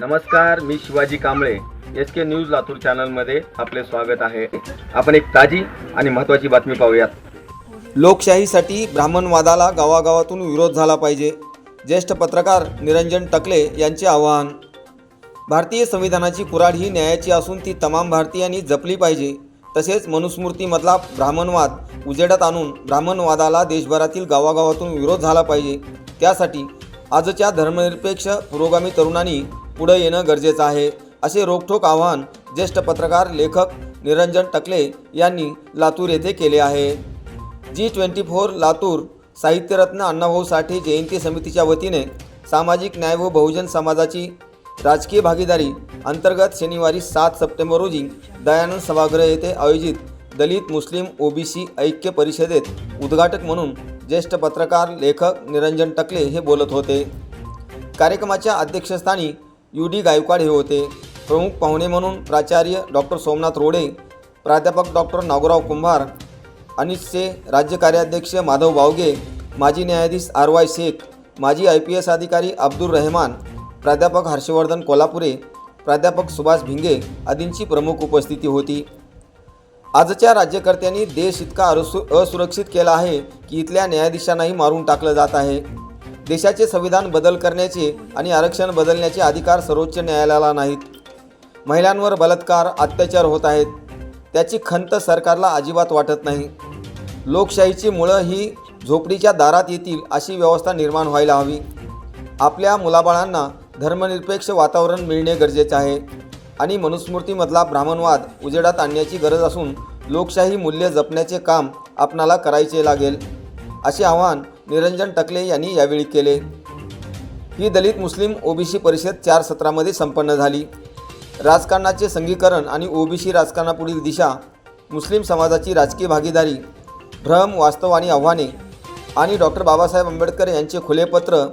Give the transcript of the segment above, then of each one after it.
नमस्कार मी Shivaji Kamble. S K news Latur चॅनलमध्ये आपले स्वागत आहे. आपण एक ताजी आणि महत्त्वाची बातमी पाहूयात. लोकशाहीसाठी ब्राह्मणवादाला गावागावातून विरोध झाला पाहिजे. ज्येष्ठ पत्रकार निरंजन टकले यांचे आवाहन. भारतीय संविधानाची कुराड ही न्यायाची असून ती तमाम भारतीयांनी जपली पाहिजे. तसेच मनुस्मृतीमधला ब्राह्मणवाद उजेडात आणून ब्राह्मणवादाला देशभरातील गावागावातून विरोध झाला पाहिजे. त्यासाठी आजच्या धर्मनिरपेक्ष पुरोगामी तरुणांनी पुढे येणं गरजेचं आहे असे रोखठोक आवाहन ज्येष्ठ पत्रकार लेखक निरंजन टकले यांनी लातूर येथे केले आहे. जी ट्वेंटी फोर लातूर साहित्यरत्न अण्णाभाऊ साठे जयंती समितीच्या वतीने सामाजिक न्याय व बहुजन समाजाची राजकीय भागीदारी अंतर्गत शनिवारी सात सप्टेंबर रोजी दयानंद सभागृह येथे आयोजित दलित मुस्लिम ओबीसी ऐक्य परिषदेत उद्घाटक म्हणून ज्येष्ठ पत्रकार लेखक निरंजन टकले हे बोलत होते. कार्यक्रमाच्या अध्यक्षस्थानी यू डी गायकवाड हे होते. प्रमुख पाहुणे म्हणून प्राचार्य डॉक्टर सोमनाथ रोडे प्राध्यापक डॉक्टर नागोराव कुंभार अनिसचे राज्य कार्याध्यक्ष माधव बावगे माजी न्यायाधीश आर वाय शेख माजी आय पी एस अधिकारी अब्दुल रहमान प्राध्यापक हर्षवर्धन कोल्हापुरे प्राध्यापक सुभाष भिंगे आदींची प्रमुख उपस्थिती होती. आजच्या राज्यकर्त्यांनी देश इतका असु असुरक्षित केला आहे की इथल्या न्यायाधीशांनाही मारून टाकलं जात आहे. देशाचे संविधान बदल करण्याचे आणि आरक्षण बदलण्याचे अधिकार सर्वोच्च न्यायालयाला नाहीत. महिलांवर बलात्कार अत्याचार होत आहेत. त्याची खंत सरकारला अजिबात वाटत नाही. लोकशाहीची मुळं ही झोपडीच्या दारात येतील अशी व्यवस्था निर्माण व्हायला हवी. आपल्या मुलाबाळांना धर्मनिरपेक्ष वातावरण मिळणे गरजेचे आहे आणि मनुस्मृतीमधला ब्राह्मणवाद उजेडात आणण्याची गरज असून लोकशाही मूल्य जपण्याचे काम आपणाला करायचे लागेल असे आवाहन निरंजन टकले यांनी यावेळी केले. ही दलित मुस्लिम ओबीसी परिषद चार सत्रामध्ये संपन्न झाली. राजकारणाचे संघीकरण आणि ओबीसी राजकारणापुढील दिशा मुस्लिम समाजाची राजकीय भागीदारी भ्रम वास्तव आणि आव्हाने आणि डॉक्टर बाबासाहेब आंबेडकर यांचे खुले पत्र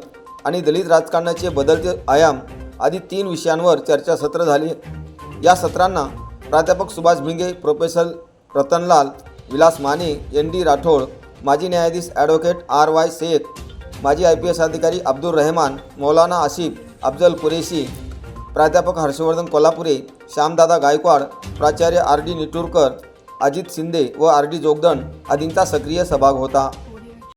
आणि दलित राजकारणाचे बदलते आयाम आदी तीन विषयांवर चर्चासत्र झाली. या सत्रांना प्राध्यापक Subhash Bhinge professor Ratanlal Vilas Mane N D Rathod माजी न्यायाधीश ॲडव्होकेट आर वाय शेख माजी आय पी एस अधिकारी अब्दुल रहमान मौलाना आसिफ अफजल कुरेशी प्राध्यापक हर्षवर्धन कोल्हापुरे श्यामदादा गायकवाड प्राचार्य आर डी निटूरकर अजित शिंदे व आर डी जोगदंड आदींचा सक्रिय सहभाग होता.